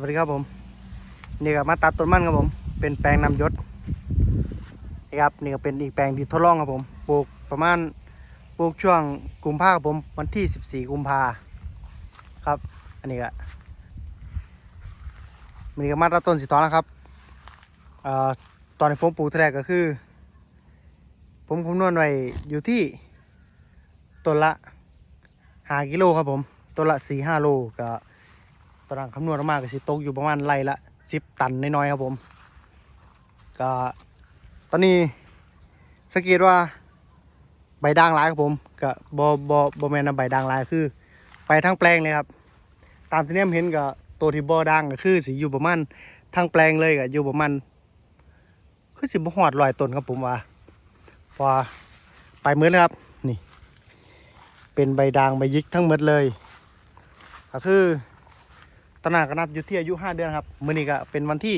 วัสดีครับผม นี่ก็มาตัดต้นมันครับผม เป็นแปลงนำยศนี่ครับนี่ก็เป็นอีกแปลงที่ทดลองครับผมปลูกประมาณปลูกช่วงกุมภาครับผมวันที่ 14 กุมภาครับ อันนี้ก็มันนี้ก็มาตัดต้นสีทองนะครับเอ่อตอนที่ผมปลูกแรกก็คือ ผมคำนวณไว้อยู่ที่ต้นละหากิโลครับผมต้นละสี่ห้าโลก็ ตารางคำนวณออกมาก็สิตกอยู่ประมาณไรละสิบตันน้อยๆครับผมก็ตอนนี้สังเกตว่าใบด่างลายครับผมก็บอบอบอแมนนะใบด่างลายคือ ไปทั้งแปลงเลยครับ ตามที่เนี่ยเห็นก็ตัวที่บอด่างก็คือสิอยู่ประมาณทั้งแปลงเลยก็อยู่ประมาณคือสิบหอดลอยต้นครับผมว่าพอไปมืดเลยครับ นี่ เป็นใบด่างใบยิกทั้งหมดเลย ก็คือ ตนนั้นก็นับอยู่ที่อายุห้าเดือนครับมือนี้ก็เป็นวันที่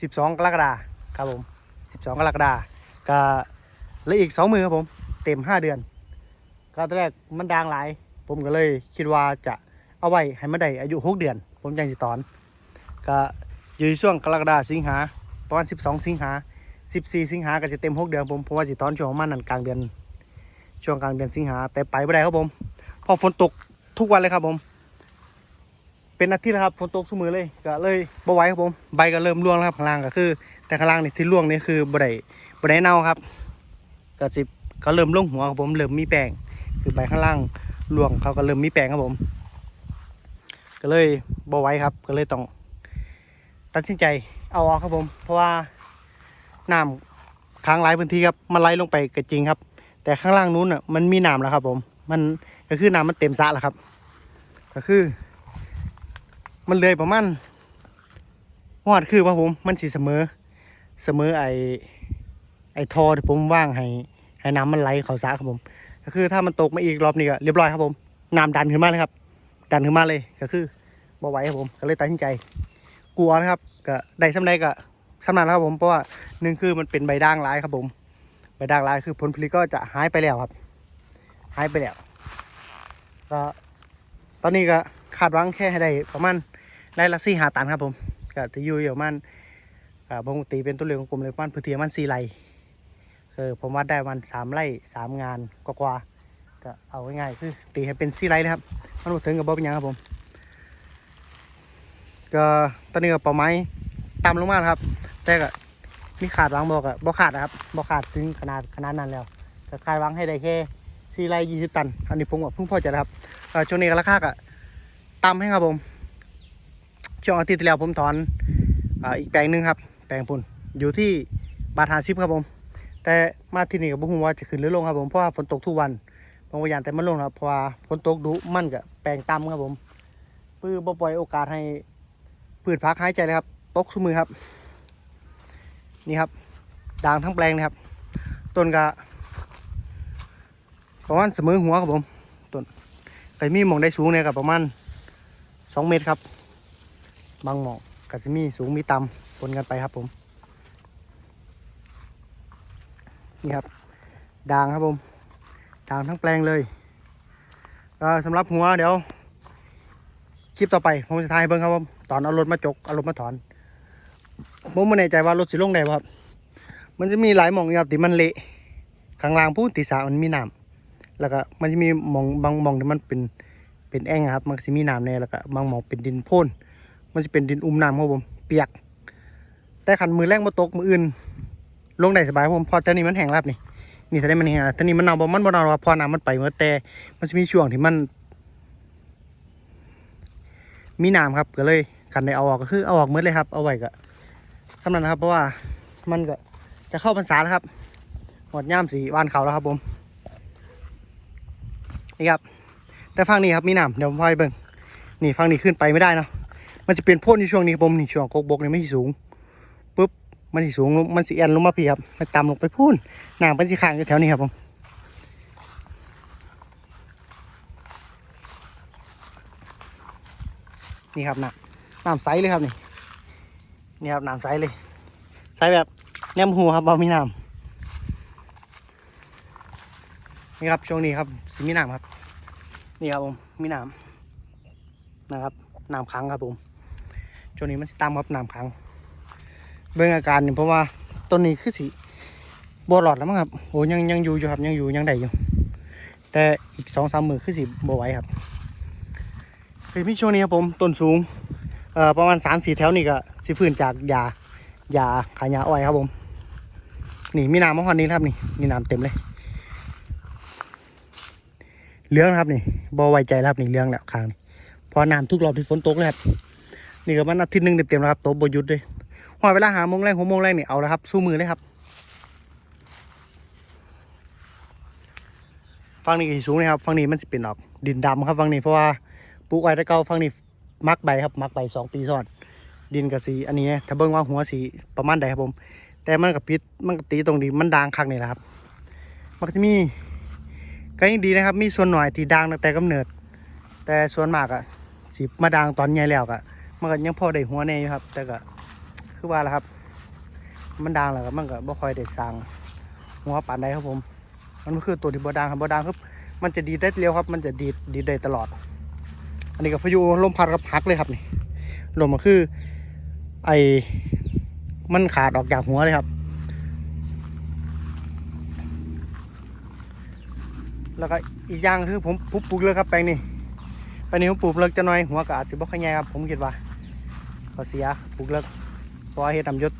สิบสองกรกฎาคมครับผมสิบสองกรกฎาคมก็เหลืออีกสองมือครับผม เต็มห้าเดือน ก็ตอนแรกมันดังหลาย ผมก็เลยคิดว่าจะเอาไว้ให้มันได้อายุหกเดือน ผมจังสิตอน ก็อยู่ในช่วงกรกฎาสิงหาประมาณสิบสองสิงหาสิบสี่สิงหาก็จะเต็มหกเดือนผมเพราะว่าสิตอนช่วงประมาณนั้นกลางเดือนช่วงกลางเดือนสิงหาแต่ไปไม่ได้ครับผมเพอฝนตก ทุกวันเลยครับผม เป็นอาทิตย์แล้วครับฝนตกสมือเลยก็เลยบ่ไหวครับผมใบก็เริ่มร่วงแล้วครับข้างล่างก็คือ แต่ข้างล่างนี่ที่ร่วงนี่คือบ่ได้บ่ได้เน่าครับก็สิก็เริ่มลงหัวครับผมเริ่มมีแป้งคือใบข้างล่างร่วงเขาก็เริ่มมีแป้งครับผม ก็เลยบ่ไหวครับ ก็เลยต้องตัดสินใจเอาออกครับผม เพราะว่าน้ำค้างหลายพื้นที่ครับมันไหลลงไปก็จริงครับ แต่ข้างล่างนู้นอะมันมีน้ำแล้วครับผม มัน ก็คือน้ำมันเต็มสระแล้วครับ ก็คือ มันเลยประมาณหอดคือว่าผมมันสีเสมอ เสมอไอไอทอที่ผมว่างให้ให้น้ำมันไหลเขาสระครับผม ก็คือถ้ามันตกมาอีกรอบนี้ก็เรียบร้อยครับผมน้ำดันขึ้นมาเลยครับ ดันขึ้นมาเลยก็คือบ่ไหวครับผมก็เลยตัดสินใจ กลัวนะครับก็ได้สำได้ก็สำนันแล้วครับผมเพราะว่าหนึ่งคือมันเป็นใบด่างร้ายครับผม ใบด่างร้ายคือผลผลิตก็จะหายไปแล้วครับ หายไปแล้ว ก็ตอนนี้ก็คาดหวังแค่ให้ได้ประมาณได้ละสี่หาตันครับผมก็จะอยู่อยู่ประมาณอ่าปกติเป็นตัวเลขของกลมเลยประมาณพื้นที่ประมันสี่ไร่คือผมวัดได้มันสามไร่สามงานกว่าๆก็เอาง่ายๆคือตีให้เป็นสี่ไร่นะครับมันถึงกับบ่เป็นยังครับผมก็ตอนนี้ก็เป่าไม้ต่ำลงมาแล้วครับ แต่ก็มีขาดวังบอกอะบ่ขาดนะครับบ่ขาดถึงขนาดขนาดนั้นแล้วก็คาดวังให้ได้แค่ สี่ไร่ยี่สิบตัน อันนี้ผมก็เพิ่งพอใจนะครับช่วงนี้ก็ราคาก็ต่ำให้ครับผม ช่วงอาทิตย์ที่แล้วผมถอนอีกแปลงหนึ่งครับ แปลงปุ่นอยู่ที่บาทหาซิบครับผม แต่มาที่นี่ก็บ่ฮู้ว่าจะขึ้นหรือลงครับผม เพราะว่าฝนตกทุกวันบางวันแต่มันลงครับ เพราะว่าฝนตกดุมั่นก็แปลงต่ำครับผมเพื่อบ่ปล่อยโอกาสให้พืชพักหายใจเลยครับ ตกทุกมือครับ นี่ครับด่างทั้งแปลงนะครับ ต้นก็ ประมาณเสมอหัวครับผมต้นก็มีหมองได้สูงเนี่ยกับประมาณสองเมตรครับ บางหมองก็จะมีสูงมีต่ำปนกันไปครับผมนี่ครับด่างครับผมด่างทั้งแปลงเลยก็สำหรับหัวเดี๋ยวคลิปต่อไปผมจะถ่ายเบิ่งครับผมตอนเอารถมาจกเอารถมาถอนผมไม่แน่ใจว่ารถสิลงได้บ่ครับ มันจะมีหลายหม่องครับที่มันเละข้างล่างพูนตีสามันมีน้ำ แล้วก็มันจะมีมองบางมองที่มันเป็นเป็นแอ่งครับ มันก็สิมีน้ำแน่แล้วก็บางมองเป็นดินโพ่นมันจะเป็นดินอุ้มน้ำครับผมเปียก แต่ขันมือแรงมาตกมืออื่น ลงได้สบายผมพอเท่านี้มันแห้งแล้วนี่นี่ถ้าได้มันแห้งแล้วท่านี้มันเน่าบ่มันบ่เน่าหรอกเพอน้ำมันไปเมื่อแต่มันจะมีช่วงที่มันมีน้ำครับก็เลยขันได้เอาออกก็คือเอาออกหมืดเลยครับ เอาไว้ก็สำนันนะครับ เพราะว่ามันก็จะเข้าพรรษาแล้วครับหมดย่ามสีวานเขาแล้วครับผม นี่ครับ แต่ฝั่งนี้ครับมีน้ำเดี๋ยวผมพาไปเบิ่งนี่ฝั่งนี้ขึ้นไปไม่ได้เนาะมันจะเป็นพ่นในช่วงนี้ผมนี่ช่วงกกบกนี่ไม่สูงปุ๊บมันสูงลงมันสิแอนลงมาพี่ครับมันต่ำลงไปพูนน้ำมันสิค้างอยู่แถวนี้ครับผมนี่ครับน้ำน้ำใสเลยครับนี่นี่ครับน้ำใสเลยใสแบบแนมหูครับบ่มีน้ำ นี่ครับช่วงนี้ครับสิมีน้ำครับ นี่ครับผมมีน้ำนะครับน้ำขังครับผมช่วงนี้มันตามครับน้ำขังเบื้องอาการเนี่ยเพราะว่าต้นนี้คือสีบวหลอดแล้วมั้งครับโอ้ยังยังอยู่อยู่ครับยังอยู่ยังได้อยู่ แต่อีกสองสามมือคือสีบวไหวครับเป็นพี่ช่วงนี้ครับผมต้นสูงเอ่อประมาณสามสี่แถวนี่ก็สิฟื้นจากยายาขายยาอ้อยครับผมนี่มีน้ำมะฮอนนี้ครับนี่มีน้ำเต็มเลย เหลืองครับนี่บอไว้ใจแล้วครับนี่เหลืองแล้วคางนี่พอน้ำทุกรอบที่ฝนตกเลยครับนี่ก็มันอาทิตย์หนึ่งเต็มๆแล้วครับโตกบยุดเลยหอยเวลาหาโมงแรกหกโมงแรกนี่เอาแล้วครับ สู้มือเลยครับฟังนี้สูงนะครับฟังนี้มันสิเป็นออกดินดำครับฟังนี้เพราะว่าปลูกไว้แต่เก่าฟังนี้มักใบครับมักใบสองปีซ้อน ดินกับสีอันนี้ถ้าเบิ่งว่าหัวสีประมาณใดครับผม แต่มันกับพิษมันก็ตีตรงนี้มันด่างคักนี่แหละครับ มันก็จะมี ก็ยังดีนะครับ มีส่วนหน่อยที่ดังตั้งแต่กำเนิด แต่ส่วนมากอะสีมาด่างตอนใหญ่แล้วก็มันก็ยังพอได้หัวแน่อยู่ครับ แต่ก็คือว่าแหละครับ มันด่างแล้วก็มันก็บ่ค่อยได้สร้างหัวปานใดครับผม มันก็คือตัวที่บ่ด่างครับบ่ด่างครับ มันจะดีได้เร็วครับ มันจะดีดดีดได้ตลอด อันนี้ก็พายุลมพัดครับหักเลยครับนี่ลมก็คือ ไอมันขาดออกจากหัวเลยครับ แล้วก็อีกอย่างคือผมปลูกปลูกเลิกครับแปลงนี้แปลงนี้ผมปลูกเลิกจะน้อยหัวก็อาจสิบ่ค่อยใหญ่ครับผมคิดว่าก็เสียปลูกเลิกเพราะเฮ็ดดำยศ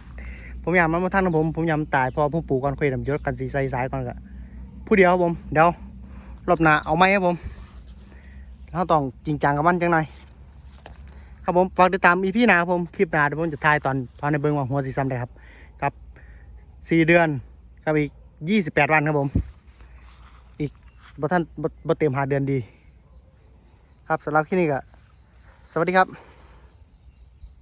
ผมอยากมันมาท่านของผมผมอยากมันตายเพอผมปลูกก่อนค่อยดำยศกันสีใสสายก่อนก็ผู้เดียวครับผมเดี๋ยวรอบหน้าเอาไหมครับผมเราต้องจริงจังกับมันจังหน่อยครับผมฝากติดตามอีพีหน้าครับผมคลิปหน้าเดี๋ยวผมจะถ่ายตอนตอนในเบิ้งว่าหัวสีซ้ำได้ครับครับสี่เดือนครับอีกยี่สิบแปดวันครับผม บ่ท่านบ่บ่เต็มหาเดือนดี ครับสำหรับที่นี่ก็สวัสดีครับ